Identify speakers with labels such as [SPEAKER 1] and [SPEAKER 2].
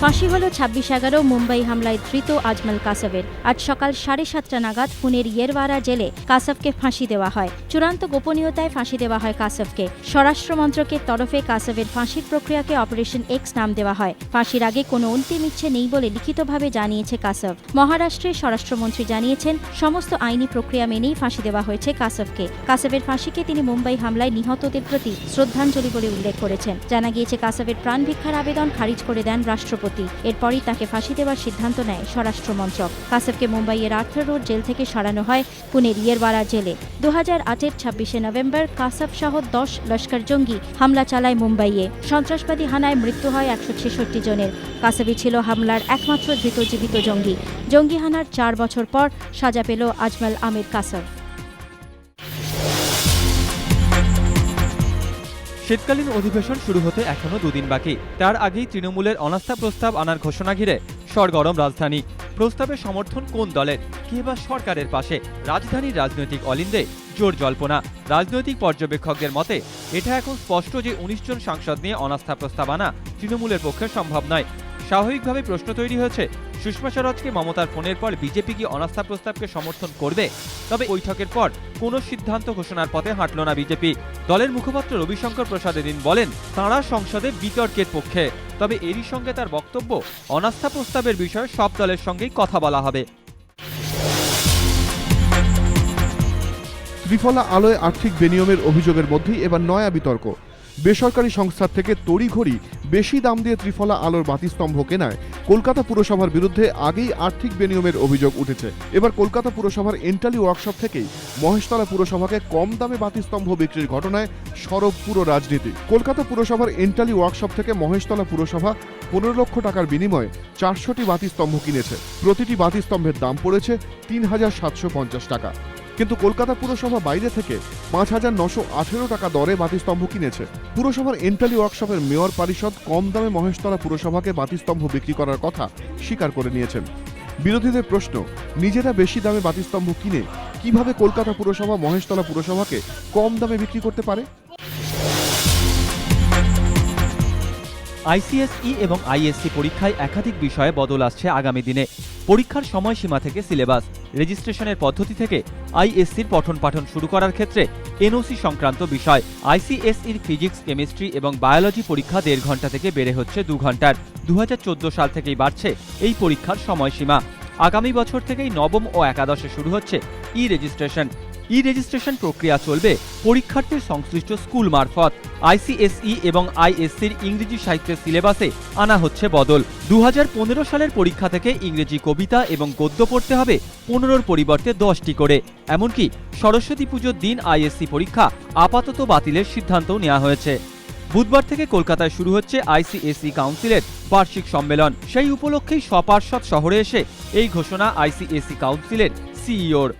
[SPEAKER 1] ফাঁসি হল ছাব্বিশ এগারো, মুম্বাই হামলায় ধৃত আজমল কাসবের। আজ সকাল সাড়ে সাতটা নাগাদ পুনের ইয়েরওয়ারা জেলে কাসবকে ফাঁসি দেওয়া হয়। চূড়ান্ত গোপনীয়তায় ফাঁসি দেওয়া হয় কাসবকে। স্বরাষ্ট্র মন্ত্রকের তরফে কাসবের ফাঁসির প্রক্রিয়াকে অপারেশন এক্স নাম দেওয়া হয়। ফাঁসির আগে কোনো অন্তিম ইচ্ছে নেই বলে লিখিতভাবে জানিয়েছে কাসব। মহারাষ্ট্রের স্বরাষ্ট্রমন্ত্রী জানিয়েছেন, সমস্ত আইনি প্রক্রিয়া মেনেই ফাঁসি দেওয়া হয়েছে কাসবকে। কাসবের ফাঁসিকে তিনি মুম্বাই হামলায় নিহতদের প্রতি শ্রদ্ধাঞ্জলি বলে উল্লেখ করেছেন। জানা গিয়েছে, কাসবের প্রাণ ভিক্ষার আবেদন খারিজ করে দেন রাষ্ট্রপতি। এরপরই তাকে ফাঁসি দেওয়ার সিদ্ধান্ত নেয় স্বরাষ্ট্র মন্ত্রক কাসবকে মুম্বাইয়ের আর্থার রোড জেল থেকে সরানো হয় পুনের ইয়েরওয়ারা জেলে। দু হাজার আটের ছাব্বিশে নভেম্বর কাসব সহ দশ লস্কর জঙ্গি হামলা চালায় মুম্বাইয়ে। সন্ত্রাসবাদী হানায় মৃত্যু হয় একশো ছেষট্টি জনের। কাসবই ছিল হামলার একমাত্র ধৃত জীবিত জঙ্গি। জঙ্গি হানার চার বছর পর সাজা পেল আজমল আমির কাসব
[SPEAKER 2] শীতকালীন অধিবেশন শুরু হতে এখনও দুদিন বাকি। তার আগেই তৃণমূলের অনাস্থা প্রস্তাব আনার ঘোষণা ঘিরে সরগরম রাজধানী। প্রস্তাবে সমর্থন কোন দলের? কে বা সরকারের পাশে? রাজধানীর রাজনৈতিক অলিন্দে জোর জল্পনা। রাজনৈতিক পর্যবেক্ষকদের মতে, এটা এখন স্পষ্ট যে উনিশ জন সাংসদ নিয়ে অনাস্থা প্রস্তাব আনা তৃণমূলের পক্ষে সম্ভব নয়। স্বাভাবিকভাবে প্রশ্ন তৈরি হয়েছে, সুষমা স্বরাজকে মমতার ফোনের পর বিজেপি কি অনাস্থা প্রস্তাবকে সমর্থন করবে। তবে বৈঠকের পর কোনো সিদ্ধান্ত ঘোষণার পথে হাঁটল না বিজেপি। দলের মুখপাত্র রবিশঙ্কর প্রসাদ এদিন বলেন, তাঁরা সংসদে বিতর্কের পক্ষে। তবে এরই সঙ্গে তার বক্তব্য, অনাস্থা প্রস্তাবের বিষয়ে সব দলের সঙ্গেই কথা বলা হবে।
[SPEAKER 3] ত্রিফলা আলোয় আর্থিক বেনিয়মের অভিযোগের মধ্যেই এবার নয়া বিতর্ক। বেসরকারি সংস্থার থেকে তড়িঘড়ি বেশি দাম দিয়ে ত্রিফলা আলোর বাতিস্তম্ভ কেনায় কলকাতা পুরসভার বিরুদ্ধে আগেই আর্থিক বেনিয়মের অভিযোগ উঠেছে। এবার কলকাতা পুরসভার এন্টালি ওয়ার্কশপ থেকেই মহেশতলা পুরসভাকে কম দামে বাতিস্তম্ভ বিক্রির ঘটনায় সরব পুরো রাজনীতি। কলকাতা পুরসভার এন্টালি ওয়ার্কশপ থেকে মহেশতলা পুরসভা পনেরো লক্ষ টাকার বিনিময়ে চারশোটি বাতিস্তম্ভ কিনেছে। প্রতিটি বাতিস্তম্ভের দাম পড়েছে তিন হাজার সাতশো পঞ্চাশ টাকা। কিন্তু কলকাতা পুরসভা বাইরে থেকে পাঁচ হাজার নশো আঠেরো টাকা দরে বাতিস্তম্ভ কিনেছে। পুরসভার এন্টালি ওয়ার্কশপের মেয়র পরিষদ কম দামে মহেশতলা পুরসভাকে বাতিস্তম্ভ বিক্রি করার কথা স্বীকার করে নিয়েছেন। বিরোধীদের প্রশ্ন, নিজেরা বেশি দামে বাতিস্তম্ভ কিনে কীভাবে কলকাতা পুরসভা, মহেশতলা পুরসভাকে কম দামে বিক্রি করতে পারে?
[SPEAKER 2] আইসিএসই এবং আইএসসি পরীক্ষায় একাধিক বিষয়ে বদল আসছে আগামী দিনে। পরীক্ষার সময়সীমা থেকে সিলেবাস, রেজিস্ট্রেশনের পদ্ধতি থেকে আইএসসির পঠন পাঠন শুরু করার ক্ষেত্রে এনওসি সংক্রান্ত বিষয়, আইসিএসইর ফিজিক্স, কেমিস্ট্রি এবং বায়োলজি পরীক্ষা দেড় ঘণ্টা থেকে বেড়ে হচ্ছে দু ঘণ্টার। দু হাজার চোদ্দ সাল থেকেই বাড়ছে এই পরীক্ষার সময়সীমা। আগামী বছর থেকেই নবম ও একাদশে শুরু হচ্ছে ই রেজিস্ট্রেশন ই রেজিস্ট্রেশন প্রক্রিয়া চলবে পরীক্ষার্থীর সংশ্লিষ্ট স্কুল মারফত। আইসিএসই এবং আইএসসির ইংরেজি সাহিত্যের সিলেবাসে আনা হচ্ছে বদল। দু হাজার পনেরো সালের পরীক্ষা থেকে ইংরেজি কবিতা এবং গদ্য পড়তে হবে পনেরোর পরিবর্তে দশটি করে। এমনকি সরস্বতী পুজোর দিন আইএসসি পরীক্ষা আপাতত বাতিলের সিদ্ধান্তও নেওয়া হয়েছে। বুধবার থেকে কলকাতায় শুরু হচ্ছে আইসিএসই কাউন্সিলের বার্ষিক সম্মেলন। সেই উপলক্ষেই সপার্ষদ শহরে এসে এই ঘোষণা আইসিএসই কাউন্সিলের সিইওর।